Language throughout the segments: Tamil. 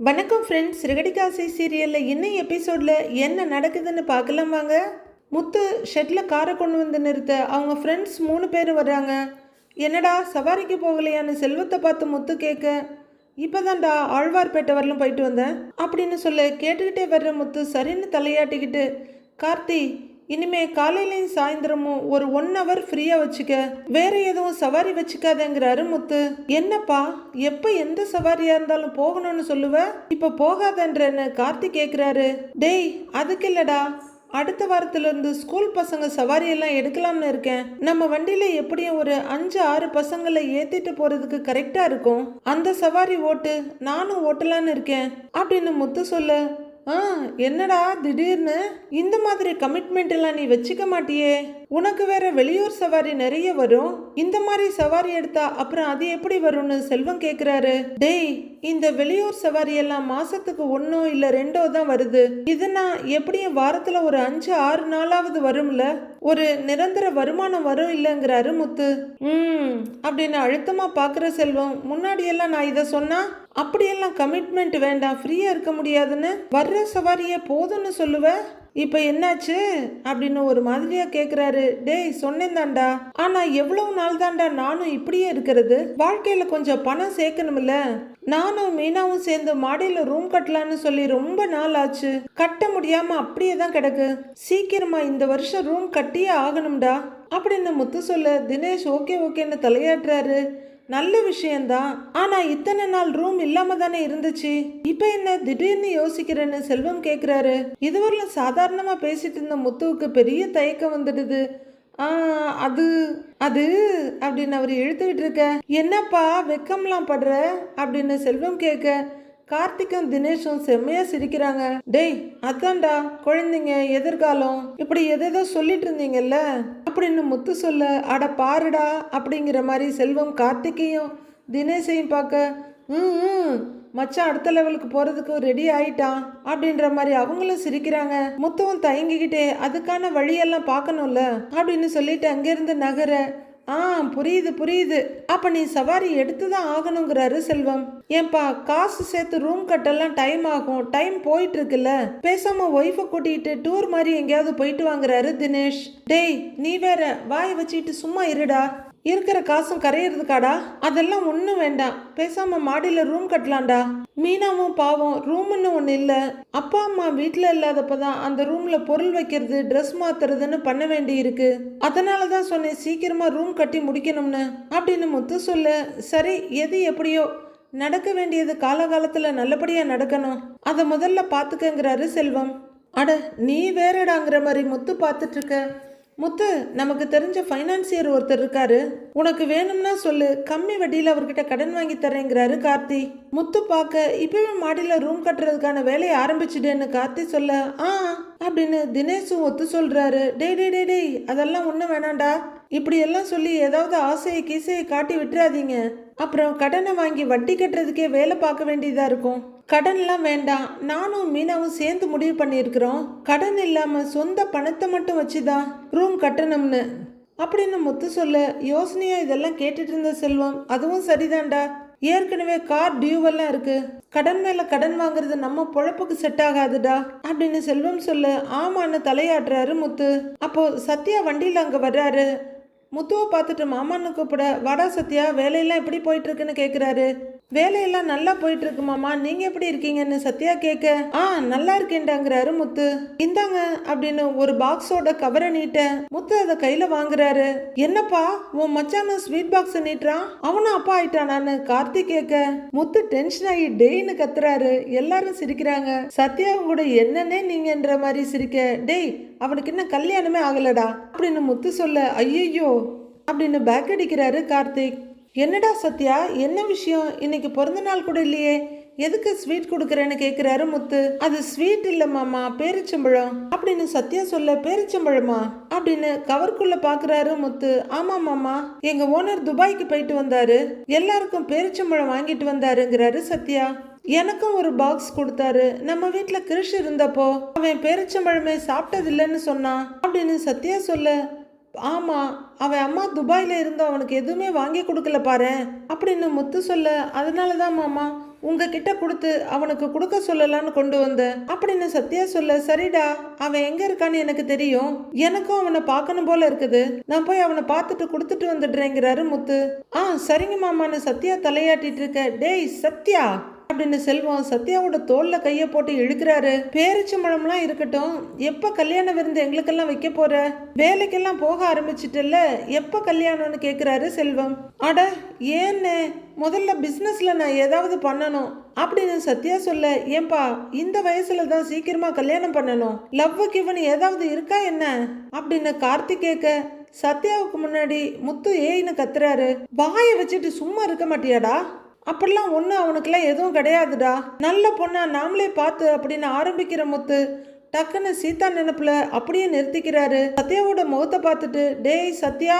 வணக்கம் ஃப்ரெண்ட்ஸ் சிறுகடிக்காசை சீரியலில் இன்னும் எபிசோடில் என்ன நடக்குதுன்னு பார்க்கலாம் வாங்க. முத்து ஷெட்டில் காரை கொண்டு வந்து நிறுத்த அவங்க ஃப்ரெண்ட்ஸ் மூணு பேர் வர்றாங்க. என்னடா சவாரிக்கு போகலையான்னு செல்வத்தை பார்த்து முத்து கேட்க இப்போதான்டா ஆழ்வார்பேட்டை வரலும் போயிட்டு வந்தேன் அப்படின்னு சொல்ல கேட்டுக்கிட்டே வர்ற முத்து சரின்னு தலையாட்டிக்கிட்டு கார்த்தி இனிமே காலையிலையும் சாயந்தரமும் ஒரு ஒன் ஹவர் ஃப்ரீயா வச்சுக்க. வேற எதுவும் சவாரி வச்சுக்காதேங்கிறாரு முத்து. என்னப்பா எப்ப எந்த சவாரியா இருந்தாலும் போகணும்னு சொல்லுவ? இப்ப போகாதன்றன்னு கார்த்தி கேக்குறாரு. டேய் அதுக்கு இல்லடா. அடுத்த வாரத்துல இருந்து ஸ்கூல் பசங்க சவாரி எல்லாம் எடுக்கலாம்னு இருக்கேன். நம்ம வண்டியில எப்படியும் ஒரு அஞ்சு ஆறு பசங்களை ஏத்திட்டு போறதுக்கு கரெக்டா இருக்கும். அந்த சவாரி ஓட்டு நானும் ஓட்டலான்னு இருக்கேன். அப்படின்னு முத்து சொல்ல. ஆ என்னடா திடீர்னு? இந்த மாதிரி கமிட்மெண்ட் எல்லாம் நீ வச்சுக்க மாட்டியே. உனக்கு வேற வெளியூர் சவாரி நிறைய வரும். இந்த மாதிரி சவாரி எடுத்தா அப்புறம் அது எப்படி வரும்னு செல்வம் கேக்குறாரு. டேய் இந்த வெளியூர் சவாரி எல்லாம் மாசத்துக்கு ஒன்னோ இல்ல ரெண்டோ தான் வருது. இதுனா எப்படியும் வாரத்துல ஒரு அஞ்சு ஆறு நாளாவது வரும்ல? ஒரு நிரந்தர வருமானம் வரும் இல்லைங்கிறாரு முத்து. ம் அப்படின்னு அழுத்தமா பாக்குற செல்வம் முன்னாடி எல்லாம் நான் இதை சொன்னா அப்படியெல்லாம் கமிட்மெண்ட் வேண்டாம் ஃப்ரீயா இருக்க முடியாதுன்னு. வர்ற சவாரியே போதும்னு சொல்லுவேன் இப்போ என்னாச்சு? அப்படின்னு ஒரு மாதிரியா கேட்குறாரு டேய் சொன்னேன் ஆனால் ஆனா எவ்வளவு நாள் தாண்டா நானும் இப்படியே இருக்கிறது? வாழ்க்கையில் கொஞ்சம் பணம் சேர்க்கணும்ல. நானும் மீனாவும் சேர்ந்து மாடியில் ரூம் கட்டலான்னு சொல்லி ரொம்ப நாள் ஆச்சு. கட்ட முடியாம அப்படியே தான் கிடக்கு. சீக்கிரமா இந்த வருஷம் ரூம் கட்டியே ஆகணும்டா. அப்படின்னு முத்து சொல்ல தினேஷ் ஓகே ஓகேன்னு தலையாட்டுறாரு. நல்ல விஷயந்தான் ஆனால் இத்தனை நாள் ரூம் இல்லாம தானே இருந்துச்சு? இப்போ என்ன திடீர்னு யோசிக்கிறேன்னு செல்வம் கேட்குறாரு இதுவரையிலும் சாதாரணமாக பேசிட்டு இருந்த முத்துவுக்கு பெரிய தயக்கம் வந்துடுது. ஆ அது அது அப்படின்னு அவர் இழுத்துக்கிட்டு இருக்க. என்னப்பா வெக்கம்லாம் படுற? அப்படின்னு செல்வம் கேட்க கார்த்திக்கும் தினேஷும் செம்மையா சிரிக்கிறாங்க. டேய் அதான்டா குழந்தைங்க எதிர்காலம். இப்படி எதேதோ சொல்லிட்டு இருந்தீங்கல்ல? அப்படின்னு முத்து சொல்ல அட பாருடா அப்படிங்கிற மாதிரி செல்வம் கார்த்திகையும் தினேஷையும் பார்க்க ம் ம், மச்சான் அடுத்த லெவலுக்கு போறதுக்கு ரெடி ஆயிட்டான் அப்படின்ற மாதிரி அவங்களும் சிரிக்கிறாங்க. முத்துவும் தயங்கிக்கிட்டே அதுக்கான வழியெல்லாம் பார்க்கணும்ல அப்படின்னு சொல்லிட்டு அங்கிருந்து நகர ஆ புரியுது புரியுது. அப்ப நீ சவாரி எடுத்து தான் ஆகணுங்கிறாரு செல்வம். ஏன்பா காசு சேர்த்து ரூம் கட்டெல்லாம் டைம் ஆகும். டைம் போயிட்டு இருக்குல்ல பேசாம ஒய்ஃபை கூட்டிட்டு டூர் மாதிரி எங்கேயாவது போயிட்டு வாங்குறாரு தினேஷ். டேய் நீ வேற வாயை வச்சுக்கிட்டு சும்மா இருடா. இருக்கிற காசும் கரையிறதுக்காடா? அதெல்லாம் ஒன்றும் வேண்டாம். பேசாம மாடியில் ரூம் கட்டலாம்டா. மீனாவும் பாவம் ரூம்னு ஒன்று இல்லை. அப்பா அம்மா வீட்டில் இல்லாதப்பதான் அந்த ரூமில் பொருள் வைக்கிறது ட்ரெஸ் மாத்துறதுன்னு பண்ண வேண்டி இருக்கு. அதனால தான் சொன்னேன் சீக்கிரமா ரூம் கட்டி முடிக்கணும்னு. அப்படின்னு முத்து சொல்ல சரி எது எப்படியோ. நடக்க வேண்டியது காலகாலத்தில் நல்லபடியாக நடக்கணும். அதை முதல்ல பார்த்துக்கங்கிறாரு செல்வம். அட நீ வேறடாங்கிற மாதிரி முத்து பார்த்துட்ருக்க முத்து நமக்கு தெரிஞ்ச ஃபைனான்சியர் ஒருத்தர் இருக்காரு. உனக்கு வேணும்னா சொல்லு. கம்மி வட்டியில் அவர்கிட்ட கடன் வாங்கி தரேங்கிறாரு கார்த்தி. முத்து பார்க்க இப்பவே மாடியில் ரூம் கட்டுறதுக்கான வேலையை ஆரம்பிச்சிட்டேன்னு கார்த்தி சொல்ல ஆ அப்படின்னு தினேஷும் ஒத்து சொல்றாரு. டே டே டே டேய் அதெல்லாம் ஒன்றும் வேணாம்டா. இப்படி எல்லாம் சொல்லி ஏதாவது ஆசையை கீசையை காட்டி விட்டுறாதீங்க. அப்புறம் கடனை வாங்கி வட்டி கட்டுறதுக்கே வேலை பார்க்க வேண்டியதா இருக்கும். கடன்லாம் வேண்டாம். நானும் மீனாவும் சேர்ந்து முடிவு பண்ணியிருக்கிறோம். கடன் இல்லாமல் சொந்த பணத்தை மட்டும் வச்சுதான் ரூம் கட்டணும்னு. அப்படின்னு முத்து சொல்ல யோசனையா இதெல்லாம் கேட்டுட்டு இருந்த செல்வம் அதுவும் சரிதான்டா. ஏற்கனவே கார் டியூவெல்லாம் இருக்கு. கடன் மேல கடன் வாங்குறது நம்ம பொழப்புக்கு செட் ஆகாதுடா அப்படின்னு செல்வம் சொல்லு ஆமான்னு தலையாட்டுறாரு முத்து. அப்போ சத்யா வண்டியில் அங்க வர்றாரு. முத்துவை பார்த்துட்டு மாமான்னு கூப்பிட வாடா சத்யா வேலையெல்லாம் எப்படி போயிட்டு இருக்குன்னு கேட்குறாரு வேலையெல்லாம் நல்லா போயிட்டு இருக்கு மாமா நீங்க எப்படி இருக்கீங்கன்னு சத்யா கேட்க ஆ நல்லா இருக்கேன்டாங்கிறாரு முத்து. இந்தாங்க அப்படின்னு ஒரு பாக்ஸோட கவரை நீட்ட முத்து அதை கையில வாங்குறாரு. என்னப்பா உன் மச்சான ஸ்வீட் பாக்ஸ் நீட்டுறான்? அவனும் அப்பா ஆயிட்டானான்னு கார்த்திக் கேட்க முத்து டென்ஷன் ஆகி டெய்னு கத்துறாரு. எல்லாரும் சிரிக்கிறாங்க. சத்யா கூட என்னன்னே நீங்கன்ற மாதிரி சிரிக்க டேய் அவனுக்கு இன்னும் கல்யாணமே ஆகலடா. அப்படின்னு முத்து சொல்ல ஐயோ அப்படின்னு பேக் அடிக்கிறாரு கார்த்திக். என்னடா சத்யா என்ன விஷயம்? இன்னைக்கு பிறந்த நாள் கூட இல்லையே. எதுக்கு ஸ்வீட் கொடுக்குறேன்னு கேட்குறாரு முத்து. அது ஸ்வீட் இல்லை மாமா பேரிச்சம்பழம். அப்படின்னு சத்யா சொல்ல பேரிச்சம்பழமா? அப்படின்னு கவர்க்குள்ள பாக்குறாரு முத்து. ஆமா மாமா எங்க ஓனர் துபாய்க்கு போயிட்டு வந்தாரு. எல்லாருக்கும் பேரிச்சம்பழம் வாங்கிட்டு வந்தாருங்கிறாரு சத்யா. எனக்கும் ஒரு பாக்ஸ் கொடுத்தாரு. நம்ம வீட்டில் கிருஷ் இருந்தப்போ அவன் பேரிச்சம்பழமே சாப்பிட்டது இல்லைன்னு சொன்னான். அப்படின்னு சத்யா சொல்ல ஆமாம் அவன் அம்மா துபாயில் இருந்தோம் அவனுக்கு எதுவுமே வாங்கி கொடுக்கல பாரு. அப்படின்னு முத்து சொல்ல அதனால தான் மாமா உங்ககிட்ட கொடுத்து அவனுக்கு கொடுக்க சொல்லலாம்னு கொண்டு வந்தேன் அப்படின்னு சத்யா சொல்ல சரிடா அவன் எங்க இருக்கான்னு எனக்கு தெரியும். எனக்கும் அவனை பார்க்கணும் போல இருக்குது. நான் போய் அவனை பார்த்துட்டு கொடுத்துட்டு வந்துடுறேங்கிறாரு முத்து. ஆ சரிங்க மாமான்னு சத்யா தலையாட்டிட்டு இருக்க. டேய் சத்யா. அப்படின்னு செல்வம் சத்யாவோட தோல்ல கையை போட்டு இழுக்கிறாரு. பேரிச்சம்பழம்லாம் இருக்கட்டும். எப்ப கல்யாண விருந்து எங்களுக்கெல்லாம் வைக்க போற? வேலைக்கெல்லாம் போக ஆரம்பிச்சிட்டல்ல. எப்ப கல்யாணம்னு கேக்குறாரு செல்வம். அட ஏன்னு? முதல்ல பிஸ்னஸில் நான் ஏதாவது பண்ணணும். அப்படின்னு சத்யா சொல்ல ஏன்பா இந்த வயசுல தான் சீக்கிரமா கல்யாணம் பண்ணணும். லவ் கிவன் ஏதாவது இருக்கா என்ன? அப்படின்னு கார்த்திக் கேட்க சத்யாவுக்கு முன்னாடி முத்து ஏன்னு கத்துறாரு. வாயை வச்சுட்டு சும்மா இருக்க மாட்டியாடா? அப்படிலாம் ஒன்றும் அவனுக்குலாம் எதுவும் கிடையாதுடா. நல்ல பொண்ணா நாமளே பார்த்து அப்படின்னு ஆரம்பிக்கிற முத்து டக்குன்னு சீதா நினப்பில் அப்படியே நிறுத்திக்கிறாரு. சத்யாவோட முகத்தை பார்த்துட்டு டேய் சத்யா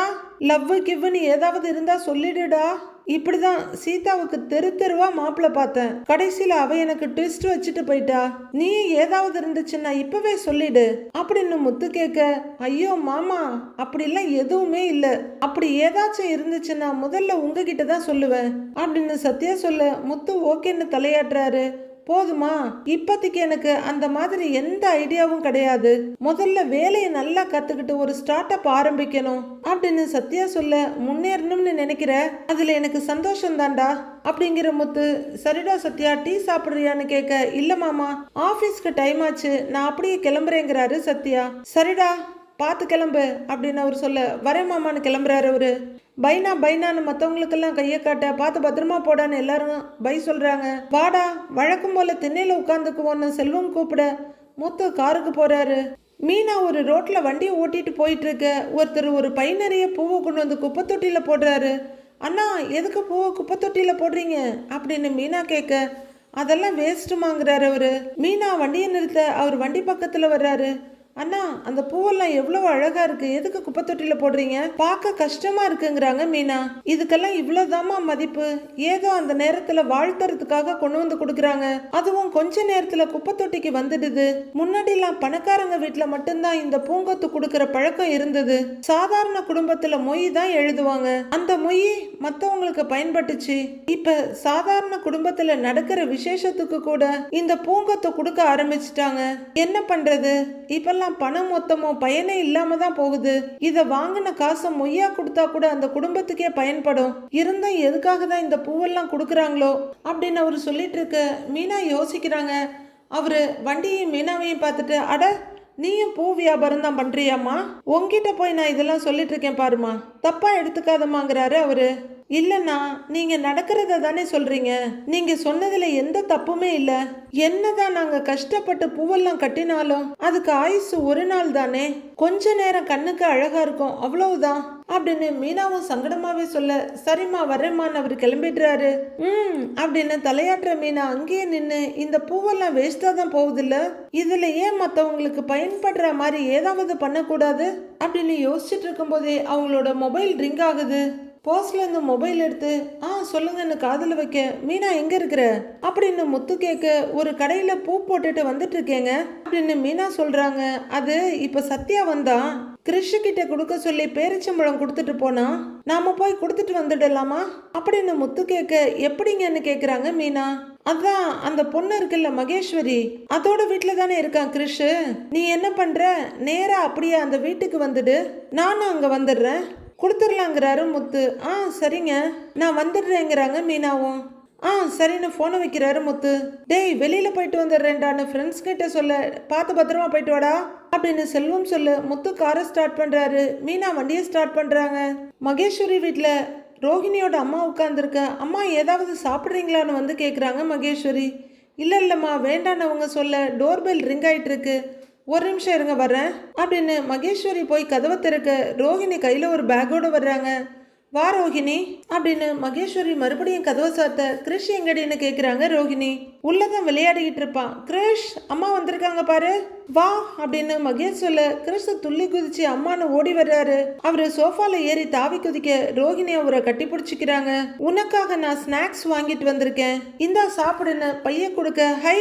லவ்வு கிவ்வுன்னு ஏதாவது இருந்தால் சொல்லிடுடா. இப்படி தான் சீதாவுக்கு தெரு தெருவா மாப்பிள்ள பார்த்தேன். கடைசியில் அவ எனக்கு ட்விஸ்ட் வச்சுட்டு போயிட்டா. நீ ஏதாவது இருந்துச்சுன்னா இப்பவே சொல்லிடு. அப்படின்னு முத்து கேட்க ஐயோ மாமா அப்படிலாம் எதுவுமே இல்லை. அப்படி ஏதாச்சும் இருந்துச்சுன்னா முதல்ல உங்ககிட்ட தான் சொல்லுவேன். அப்படின்னு சத்யா சொல்ல முத்து ஓகேன்னு தலையாட்டுறாரு. போதுமா? இப்போதைக்கு எனக்கு அந்த மாதிரி எந்த ஐடியாவும் கிடையாது. முதல்ல வேலையை நல்லா கத்துக்கிட்டு ஒரு ஸ்டார்ட் அப் ஆரம்பிக்கணும். அப்படின்னு சத்யா சொல்ல முன்னேறணும்னு நினைக்கிற? அதுல எனக்கு சந்தோஷம் தான்டா அப்படிங்கிற முத்து சரிடா சத்யா டீ சாப்பிடுறியான்னு கேட்க இல்ல மாமா ஆபீஸ்க்கு டைம் ஆச்சு. நான் அப்படியே கிளம்புறேங்கிறாரு சத்யா. சரிடா பார்த்து கிளம்பு. அப்படின்னு அவர் சொல்ல வரேன் மாமான்னு கிளம்புறாரு அவரு. பைனா பைனான்னு மற்றவங்களுக்கெல்லாம் கையை காட்ட பார்த்து பத்திரமா போடான்னு எல்லாரும் பை சொல்கிறாங்க வாடா வழக்கம் போல் திண்ணையில் உட்காந்துக்குவோன்னு செல்வம் கூப்பிட மூத்த காருக்கு போகிறாரு மீனா ஒரு ரோட்டில் வண்டியை ஓட்டிட்டு போயிட்டு இருக்க ஒருத்தர் ஒரு பை நிறைய பூவை கொண்டு வந்து குப்பை தொட்டியில் போடுறாரு. அண்ணா எதுக்கு பூவை குப்பை தொட்டியில் போடுறீங்க? அப்படின்னு மீனா கேட்க அதெல்லாம் வேஸ்ட்டுமாங்கிறாரு அவர். மீனா வண்டியை நிறுத்த அவர் வண்டி பக்கத்தில் வர்றாரு. அண்ணா அந்த பூவெல்லாம் எவ்வளவு அழகா இருக்கு. எதுக்கு குப்பை தொட்டில போடுறீங்க? பார்க்க கஷ்டமா இருக்குங்கிறாங்க மீனா. இதுக்கெல்லாம் இவ்வளவுதாமா மதிப்பு? ஏதோ அந்த நேரத்துல வாழ்த்துறதுக்காக கொண்டு வந்து கொடுக்குறாங்க. அதுவும் கொஞ்ச நேரத்துல குப்பை தொட்டிக்கு வந்துடுது. முன்னாடிலாம் பணக்காரங்க வீட்டுல மட்டும்தான் இந்த பூங்கொத்து கொடுக்கற பழக்கம் இருந்தது. சாதாரண குடும்பத்துல மொய் தான் எழுதுவாங்க. அந்த மொய் மத்தவங்களுக்கு பயன்பட்டுச்சு. இப்ப சாதாரண குடும்பத்துல நடக்கிற விசேஷத்துக்கு கூட இந்த பூங்கொத்தை கொடுக்க ஆரம்பிச்சிட்டாங்க. என்ன பண்றது? இப்பெல்லாம் பணம் மொத்தமோ பயனே இல்லாம தான் போகுது. இத வாங்கின காசை மொய்யா கொடுத்தா கூட அந்த குடும்பத்துக்கே பயன்படும். இருந்தா எதுக்காக தான் இந்த பூவெல்லாம் கொடுக்குறாங்களோ? அப்படின்னு அவர் சொல்லிட்டு இருக்க மீனா யோசிக்கிறாங்க. அவரு வண்டியையும் மீனாவையும் பார்த்துட்டு அட நீயும் பூ வியாபாரம் தான் பண்றியாமா உங்ககிட்ட போய் நான் இதெல்லாம் சொல்லிட்டு இருக்கேன் பாருமா தப்பா எடுத்துக்காதமாங்கிறாரு அவரு. இல்லைண்ணா நீங்க நடக்கிறத தானே சொல்றீங்க? நீங்க சொன்னதுல எந்த தப்புமே இல்ல. என்னதான் நாங்க கஷ்டப்பட்டு பூவெல்லாம் கட்டினாலும் அதுக்கு ஆயுசு ஒரு நாள் தானே? கொஞ்ச நேரம் கண்ணுக்கு அழகா இருக்கும் அவ்வளவுதான். அப்படின்னு மீனாவும் சங்கடமாவே சொல்ல சரிம்மா வரேம்மான்னு அவர் கிளம்பிடுறாரு. ம் அப்படின்னு தலையாட்டுற மீனா அங்கேயே நின்று இந்த பூவெல்லாம் வேஸ்டா தான் போகுதுல்ல? இதுல ஏன் மற்றவங்களுக்கு பயன்படுற மாதிரி ஏதாவது பண்ணக்கூடாது? அப்படின்னு யோசிச்சுட்டு இருக்கும்போதே அவங்களோட மொபைல் ரிங் ஆகுது. போஸ்ட்ல இந்த மொபைல் எடுத்து ஆ சொல்லுங்கன்னு காதில் வைக்க மீனா எங்கே இருக்கிற? அப்படின்னு முத்து கேட்க ஒரு கடையில் பூ போட்டுட்டு வந்துட்டு இருக்கேங்க அப்படின்னு மீனா சொல்கிறாங்க அது இப்போ சத்யா வந்தா கிறிஷு கிட்ட கொடுக்க சொல்லி பேரிச்சம்பழம் கொடுத்துட்டு போனா நாம போய் கொடுத்துட்டு வந்துடலாமா? அப்படின்னு முத்து கேட்க எப்படிங்கன்னு கேட்குறாங்க மீனா. அதான் அந்த பொண்ணு இருக்குல்ல மகேஸ்வரி. அதோட வீட்டில் தானே இருக்கான் கிருஷ் நீ என்ன பண்ற? நேரா அப்படியே அந்த வீட்டுக்கு வந்துடு. நானும் அங்கே வந்துடுறேன். கொடுத்துடலாங்கிறாரு முத்து. ஆ சரிங்க. நான் வந்துடுறேங்கிறாங்க மீனாவும். ஆ சரின்னு ஃபோனை வைக்கிறாரு முத்து. டேய் வெளியில் போயிட்டு வந்துடுறேன்டான்னு ஃப்ரெண்ட்ஸ் கிட்ட சொல்ல பார்த்து பத்திரமா போயிட்டு வாடா. அப்படின்னு செல்வம் சொல்லு முத்து காரை ஸ்டார்ட் பண்ணுறாரு மீனா வண்டியை ஸ்டார்ட் பண்ணுறாங்க மகேஸ்வரி வீட்டில் ரோஹிணியோட அம்மா உட்காந்துருக்க அம்மா ஏதாவது சாப்பிட்றீங்களான்னு வந்து கேட்குறாங்க மகேஸ்வரி. இல்லை இல்லைம்மா வேண்டான்னு அவங்க சொல்ல டோர்பெல் ரிங் ஆயிட்டு இருக்கு. ஒரு நிமிஷம் இருங்க வர்றேன். அப்படின்னு மகேஸ்வரி போய் கதவை திறக்க ரோஹிணி கையில் ஒரு பேக்கோடு வர்றாங்க. வா ரோஹிணி அப்படின்னு மகேஸ்வரி மறுபடியும் கதவை சாத்த கிரிஷ் எங்கடின்னு கேட்குறாங்க ரோஹிணி. உள்ளதான் விளையாடிக்கிட்டு இருப்பான். கிரிஷ் அம்மா வந்திருக்காங்க பாரு. வா அப்படின்னு மகேஷ் சொல்ல கிறிஸ் துள்ளி குதிச்சு அம்மானு ஓடி வர்றாரு. அவர் சோஃபால ஏறி தாவி குதிக்க ரோஹிணி அவரை கட்டி பிடிச்சிக்கிறாங்க. உனக்காக நான் ஸ்நாக்ஸ் வாங்கிட்டு வந்திருக்கேன். இந்தா சாப்பிடுன்னு பைய கொடுக்க ஹை.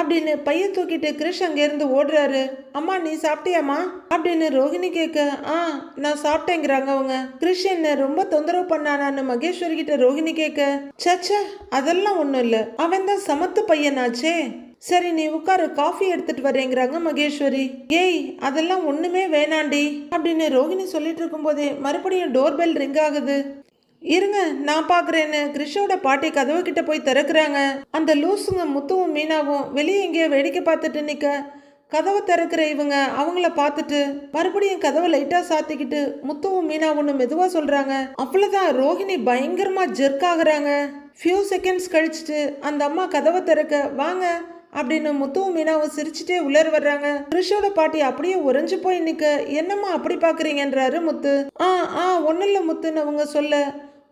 அப்படின்னு பைய தூக்கிட்டு கிரிஷ் அங்கேருந்து ஓடுறாரு. அம்மா நீ சாப்பிட்டியாம்மா? அப்படின்னு ரோஹிணி கேட்க ஆ நான் சாப்பிட்டேங்கிறாங்க அவங்க. கிரிஷ் என்ன ரொம்ப தொந்தரவு பண்ணானான்னு மகேஸ்வரி கிட்ட ரோஹிணி கேட்க சச்ச அதெல்லாம் ஒன்றும் இல்லை. அவன் தான் சமத்து பையனாச்சே. சரி நீ உட்காரு காஃபி எடுத்துட்டு வரேங்கிறாங்க மகேஸ்வரி. ஏய் அதெல்லாம் ஒண்ணுமே வேணாண்டி. அப்படின்னு ரோஹிணி சொல்லிட்டு இருக்கும்போதே மறுபடியும் டோர் பெல் ரிங் ஆகுது. இருங்க நான் பார்க்குறேன்னு கிரிஷோட பாட்டி கதவு கிட்ட போய் திறக்கிறாங்க. அந்த லூசுங்க முத்துவும் மீனாவும் வெளியே எங்கேயோ வேடிக்கை பார்த்துட்டு நிற்க கதவை திறக்கிற இவங்க அவங்கள பார்த்துட்டு மறுபடியும் கதவை லைட்டாக சாத்திக்கிட்டு முத்துவும் மீனா ஒன்று சொல்கிறாங்க சொல்றாங்க அவ்வளவுதான் ரோஹிணி பயங்கரமாக ஜெர்க் ஆகுறாங்க. ஃபியூ செகண்ட்ஸ் கழிச்சிட்டு அந்த அம்மா கதவை திறக்க வாங்க அப்படின்னு முத்துவும் மீனாவும் சிரிச்சுட்டே உள்ளர் வர்றாங்க. கிறிஷோட பாட்டி அப்படியே உறைஞ்சு போய் நிற்க என்னம்மா அப்படி பார்க்குறீங்கன்றாரு முத்து. ஆ ஆ ஒன்றும் இல்லை முத்துன்னு அவங்க சொல்ல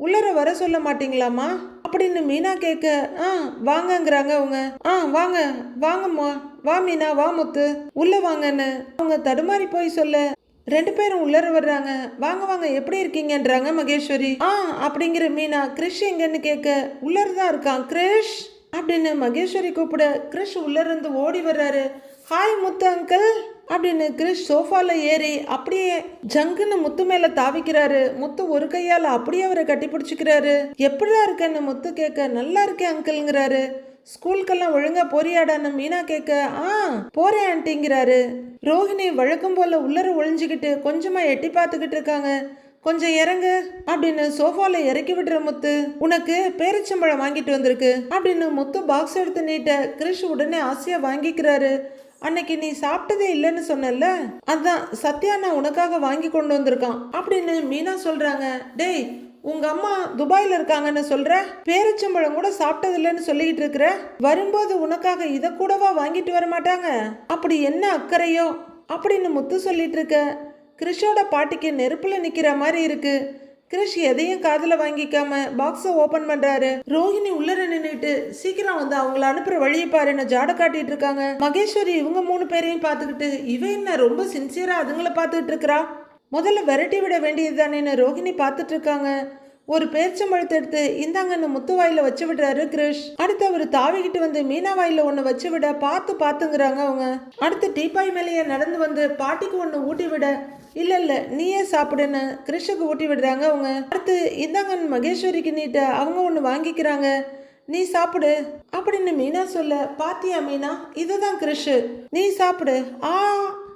உள்ளர வர சொல்ல மாட்டீங்களாம்மா? அப்படின்னு மீனா கேட்க ஆ வாங்கங்கிறாங்க அவங்க. ஆ வாங்க வாங்கம்மா. வா மீனா வா முத்து. உள்ள வாங்கன்னு அவங்க தடுமாறி போய் சொல்ல ரெண்டு பேரும் உள்ளர வர்றாங்க. வாங்க வாங்க எப்படி இருக்கீங்கன்றாங்க மகேஸ்வரி. ஆ அப்படிங்கிற மீனா கிரிஷ் எங்கன்னு கேட்க உள்ளர தான் இருக்கான் கிரிஷ். அப்படின்னு மகேஸ்வரி கூப்பிட கிரிஷ் உள்ள இருந்து ஓடி வர்றாரு. Hi Muthu uncle. அப்படின்னு கிரிஷ் சோஃபாவில் ஏறி அப்படியே ஜங்குன்னு முத்து மேலே தாவிக்கிறாரு. முத்து ஒரு கையால் அப்படியே அவரை கட்டி பிடிச்சிக்கிறாரு. எப்படிடா இருக்கேன்னு முத்து? கேட்க நல்லா இருக்கேன் அங்கிள்ங்கிறாரு ஸ்கூலுக்கெல்லாம் ஒழுங்கா போறியாடான்னு மீனா கேட்க ஆ போறேன் ஆன்ட்டிங்கிறாரு ரோஹிணி வழக்கம் போல உள்ளர ஒழிஞ்சுக்கிட்டு கொஞ்சமா எட்டி பார்த்துக்கிட்டு இருக்காங்க. கொஞ்சம் இறங்கு அப்படின்னு சோஃபால இறக்கி விடுற முத்து உனக்கு பேரிச்சம்பழம் வாங்கிட்டு வந்திருக்கு அப்படின்னு முத்து பாக்ஸ் எடுத்து நீட்ட கிரிஷ் உடனே ஆசையா வாங்கிக்கிறாரு. அன்னைக்கு நீ சாப்பிட்டதே இல்லைன்னு சொன்னல அதான் சத்யா நான் உனக்காக வாங்கி கொண்டு வந்திருக்கான். அப்படின்னு மீனா சொல்றாங்க. டேய் உங்க அம்மா துபாயில இருக்காங்கன்னு சொல்ற? பேரிச்சம்பழம் கூட சாப்பிட்டது இல்லைன்னு சொல்லிக்கிட்டு இருக்கிற? வரும்போது உனக்காக இதை கூடவா வாங்கிட்டு வர மாட்டாங்க? அப்படி என்ன அக்கறையோ? அப்படின்னு முத்து சொல்லிட்டு இருக்க. கிறிஷோட பாட்டிக்கு நெருப்புல நிக்கிற மாதிரி இருக்கு. கிரிஷ் எதையும் காதில் வாங்கிக்காம பாக்ஸை ஓப்பன் பண்றாரு. ரோஹிணி உள்ளர நின்றுட்டு சீக்கிரம் வந்து அவங்கள அனுப்புற வழியை பாருன்னு ஜாட காட்டிட்டு இருக்காங்க. மகேஸ்வரி இவங்க மூணு பேரையும் பார்த்துக்கிட்டு இவ என்ன ரொம்ப சின்சியரா அதுங்கள பார்த்துக்கிட்டு இருக்கிறா? முதல்ல விரட்டி விட வேண்டியது தானேன்னு ரோஹிணி பார்த்துட்டு இருக்காங்க. ஒரு பேரிச்சம்பழத்தை எடுத்து இந்தாங்கன்னு முத்து வாயில வச்சு விடுறாரு கிரிஷ். அடுத்து அவர் தாவிக்கிட்டு வந்து மீனா வாயில ஒன்று வச்சு விட பார்த்து பார்த்துங்கிறாங்க அவங்க. அடுத்து டீப்பாய் மேலேயே நடந்து வந்து பாட்டிக்கு ஒன்று ஊட்டி விட இல்ல இல்ல நீயே சாப்பிடுன்னு கிரிஷுக்கு ஊட்டி விடுறாங்க அவங்க. அடுத்து இந்தாங்கன்னு மகேஸ்வரிக்கு நீட்ட அவங்க ஒன்று வாங்கிக்கிறாங்க. நீ சாப்பிடு அப்படின்னு மீனா சொல்ல பாத்தியா மீனா இதுதான் கிரிஷு. நீ சாப்பிடு. ஆ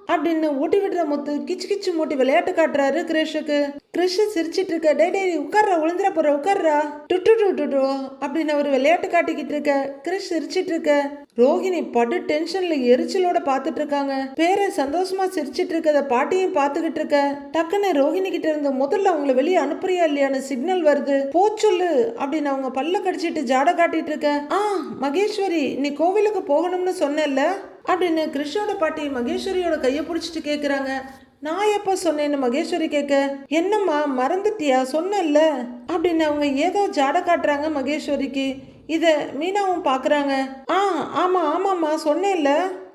அப்படின்னு ஊட்டி விடுற முத்து கிச்சு கிச்சு மூட்டி விளையாட்டு காட்டுறாரு கிரிஷுக்கு. கிரிஷ் சிரிச்சிட்டு இருக்க டே டே உட்கார்றா உளுந்துற போற உட்கார்றா. டுட்டு டுட்டு அப்படின்னு அவர் விளையாட்டு காட்டிக்கிட்டு இருக்க கிரிஷ் சிரிச்சிட்டு இருக்க ரோஹிணி படு டென்ஷன்ல எரிச்சலோட பாத்துட்டு இருக்காங்க பேரை சந்தோஷமா சிரிச்சிட்டு இருக்கத பாட்டியும் பார்த்துக்கிட்டு இருக்க. டக்குன்னு ரோஹிணி கிட்ட இருந்து முதல்ல அவங்கள வெளியே அனுப்புறியா இல்லையான்னு சிக்னல் வருது. போச்சொல்லு அப்படின்னு அவங்க பல்ல கடிச்சிட்டு ஜாட காட்டிட்டு இருக்க. ஆ மகேஸ்வரி நீ கோவிலுக்கு போகணும்னு சொன்னல அப்படின்னு கிருஷ்ணோட பாட்டி மகேஸ்வரியோட கையை பிடிச்சிட்டு கேட்குறாங்க நான் எப்போ சொன்னேன்னு மகேஸ்வரி கேட்க என்னம்மா மறந்துட்டியா? சொன்னேன்ல. அப்படின்னு அவங்க ஏதோ ஜாட காட்டுறாங்க மகேஸ்வரிக்கு. இதை மீனாவும் பார்க்குறாங்க ஆ ஆமாம் ஆமாம்மா சொன்னேன்ல.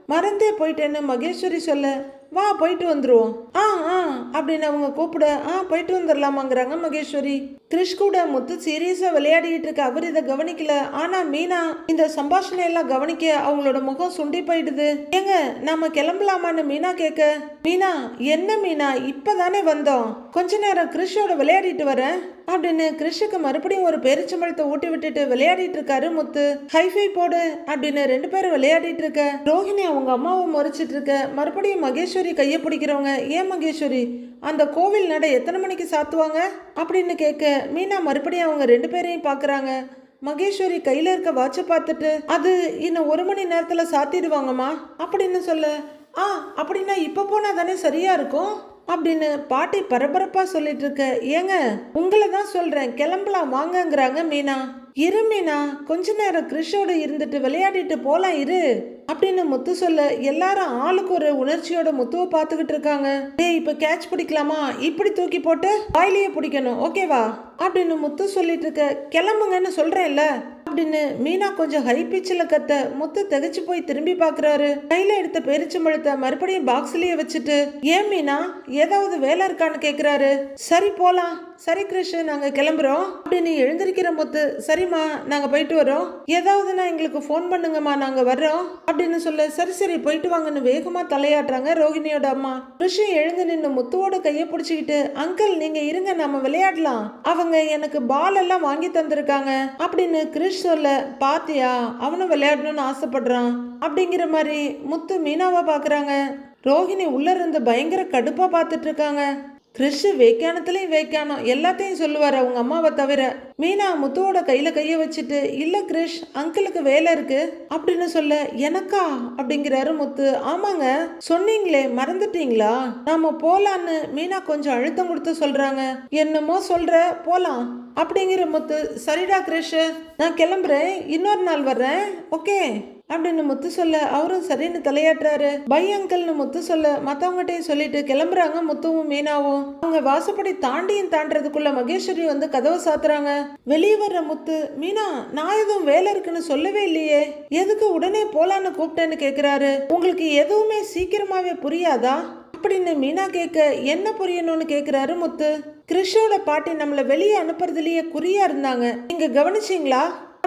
மறந்தே போயிட்டேன்னு மகேஸ்வரி சொல்ல வா போயிட்டு வந்துருவோம். ஆ ஆ அப்படின்னு அவங்க கூப்பிட ஆ போயிட்டு வந்துடலாமாங்கிறாங்க மகேஸ்வரி. கிறிஷ் கூட முத்து சீரியஸாக விளையாடிட்டு இருக்க அவர் இதை கவனிக்கல. ஆனால் மீனா இந்த சம்பாஷணை எல்லாம் கவனிக்க அவங்களோட முகம் சுண்டி போயிடுது. ஏங்க நாம கிளம்பலாமான்னு மீனா கேட்க மீனா என்ன மீனா இப்பதானே வந்தோம். கொஞ்ச நேரம் கிறிஷோட விளையாடிட்டு வரேன். அப்படின்னு கிறிஷுக்கு மறுபடியும் ஒரு பேரிச்சம்பழத்தை ஊட்டி விட்டுட்டு விளையாடிட்டு இருக்காரு முத்து. ஹைஃபை போடு அப்படின்னு ரெண்டு பேரும் விளையாடிட்டு இருக்க. ரோஹிணி அவங்க அம்மாவை முறைச்சிட்டு இருக்க. மறுபடியும் மகேஸ்வரி கையை பிடிக்கிறவங்க ஏன் மகேஸ்வரி அந்த கோவில் நடை எத்தனை மணிக்கு சாத்துவாங்க? அப்படின்னு கேட்க மீனா மறுபடியும் அவங்க ரெண்டு பேரையும் பார்க்குறாங்க மகேஸ்வரி கையில் இருக்க வாட்சை பார்த்துட்டு அது இன்னும் ஒரு மணி நேரத்தில் சாத்திடுவாங்கம்மா அப்படின்னு சொல்ல. ஆ அப்படின்னா இப்போ போனால் தானே சரியாக இருக்கும்? அப்படின்னு பாட்டி பரபரப்பாக சொல்லிட்டு இருக்க. ஏங்க உங்களை தான் சொல்கிறேன் கிளம்பலாம் வாங்கங்கிறாங்க மீனா. இரு மீனா கொஞ்ச நேரம் கிறிஷோட இருந்துட்டு விளையாடிட்டு போலாம் இரு அப்படின்னு முத்து சொல்ல எல்லாரும் ஆளுக்கு ஒரு உணர்ச்சியோட முத்துவை பார்த்துக்கிட்டு இருக்காங்க. டேய் இப்ப கேட்ச் பிடிக்கலாமா? இப்படி தூக்கி போட்டு வாயிலேயே பிடிக்கணும். ஓகேவா அப்படின்னு முத்து சொல்லிட்டு இருக்க. கிளம்புங்கன்னு சொல்றேன்ல. அப்படின்னு மீனா கொஞ்சம் ஹை பிச்சில் கத்த முத்து தகச்சு போய் திரும்பி பார்க்குறாரு கையில் எடுத்த பெருச்சம்பழத்தை மறுபடியும் பாக்ஸ்லயே வச்சுட்டு ஏன் மீனா ஏதாவது வேலை இருக்கான்னு கேட்குறாரு சரி போலாம். சரி கிருஷ் நாங்கள் கிளம்புறோம். அப்படின்னு எழுந்திருக்கிற முத்து சரிம்மா நாங்கள் போயிட்டு வரோம். ஏதாவதுன்னா எங்களுக்கு ஃபோன் பண்ணுங்கம்மா நாங்கள் வர்றோம். அப்படின்னு சொல்ல சரி சரி போயிட்டு வாங்கன்னு வேகமாக தலையாடுறாங்க ரோகிணியோட அம்மா. கிருஷ் எழுந்து நின்று முத்துவோட கையை பிடிச்சிக்கிட்டு அங்கிள் நீங்கள் இருங்க நாம விளையாடலாம். அவங்க எனக்கு பால் எல்லாம் வாங்கி தந்திருக்காங்க. அப்படின்னு கிருஷ் சொல்ல பாத்தியா அவனும் விளையாடணும்னு ஆசைப்படுறான் அப்படிங்கிற மாதிரி முத்து மீனாவை பார்க்குறாங்க ரோஹிணி உள்ளே இருந்து பயங்கர கடுப்பாக பார்த்துட்டு இருக்காங்க. கிறிஷ் வேக்கானத்துலேயும் வேக்கானம் எல்லாத்தையும் சொல்லுவார் அவங்க அம்மாவை தவிர. மீனா முத்துவோட கையில் கையை வச்சுட்டு இல்லை கிரிஷ் அங்கிளுக்கு வேலை இருக்கு. அப்படின்னு சொல்ல எனக்கா? அப்படிங்கிறாரு முத்து. ஆமாங்க. சொன்னீங்களே மறந்துட்டீங்களா? நாம போலான்னு மீனா கொஞ்சம் அழுத்தம் கொடுத்து சொல்றாங்க. என்னமோ சொல்ற போலாம். அப்படிங்கிற முத்து சரிடா கிரிஷ் நான் கிளம்புறேன். இன்னொரு நாள் வர்றேன். ஓகே. அப்படின்னு முத்து சொல்ல அவரும் சரின்னு தலையாட்டுறாரு. பை அங்கிள்னு முத்து சொல்ல மற்றவங்ககிட்டயும் சொல்லிட்டு கிளம்புறாங்க முத்துவும் மீனாவும். அவங்க வாசப்படி தாண்டியும் தாண்டதுக்குள்ள மகேஸ்வரி வந்து கதவை சாத்துறாங்க. வெளியே வர்ற முத்து மீனா நான் எதுவும் வேலை இருக்குன்னு சொல்லவே இல்லையே. எதுக்கு உடனே போலான்னு கூப்பிட்டேன்னு கேக்குறாரு. உங்களுக்கு எதுவுமே சீக்கிரமாவே புரியாதா? அப்படின்னு மீனா கேட்க என்ன புரியணும்னு கேட்குறாரு முத்து. கிறிஷோட பாட்டி நம்மளை வெளியே அனுப்புறதுலயே குறியா இருந்தாங்க. நீங்க கவனிச்சீங்களா?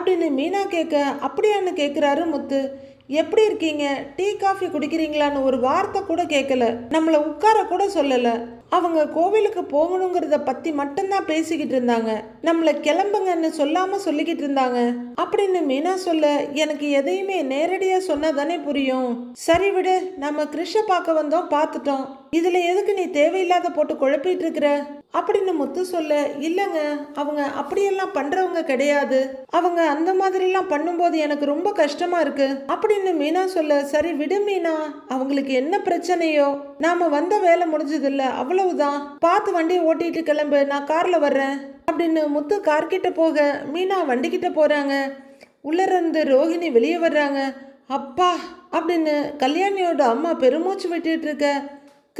அப்படின்னு மீனா கேட்க அப்படியான்னு கேட்குறாரு முத்து. எப்படி இருக்கீங்க? டீ காஃபி குடிக்கிறீங்களான்னு ஒரு வார்த்தை கூட கேட்கல நம்மளை உட்கார கூட சொல்லலை. அவங்க கோவிலுக்கு போகணுங்கிறத பத்தி மட்டும்தான் பேசிக்கிட்டு இருந்தாங்க. நம்மளை கிளம்புங்கன்னு சொல்லாம சொல்லிக்கிட்டு இருந்தாங்க. அப்படின்னு மீனா சொல்ல எனக்கு எதையுமே நேரடியா சொன்னா தானே புரியும். சரி விடு நம்ம கிருஷ்ண பார்க்க வந்தோம் பார்த்துட்டோம். இதுல எதுக்கு நீ தேவையில்லாத போட்டு குழப்பிட்டு இருக்கிற? அப்படின்னு முத்து சொல்ல இல்லைங்க அவங்க அப்படியெல்லாம் பண்றவங்க கிடையாது. அவங்க அந்த மாதிரிலாம் பண்ணும்போது எனக்கு ரொம்ப கஷ்டமா இருக்கு. அப்படின்னு மீனா சொல்ல சரி விடு மீனா அவங்களுக்கு என்ன பிரச்சனையோ? நாம வந்த வேலை முடிஞ்சது இல்ல அவ்வளவுதான். பார்த்து வண்டியை ஓட்டிட்டு கிளம்பு நான் கார்ல வர்றேன். அப்படின்னு முத்து கார்கிட்ட போக மீனா வண்டிக்கிட்ட போறாங்க. உள்ளிருந்து ரோஹிணி வெளியே வர்றாங்க. அப்பா அப்படின்னு கல்யாணியோட அம்மா பெருமூச்சு விட்டுட்டு இருக்க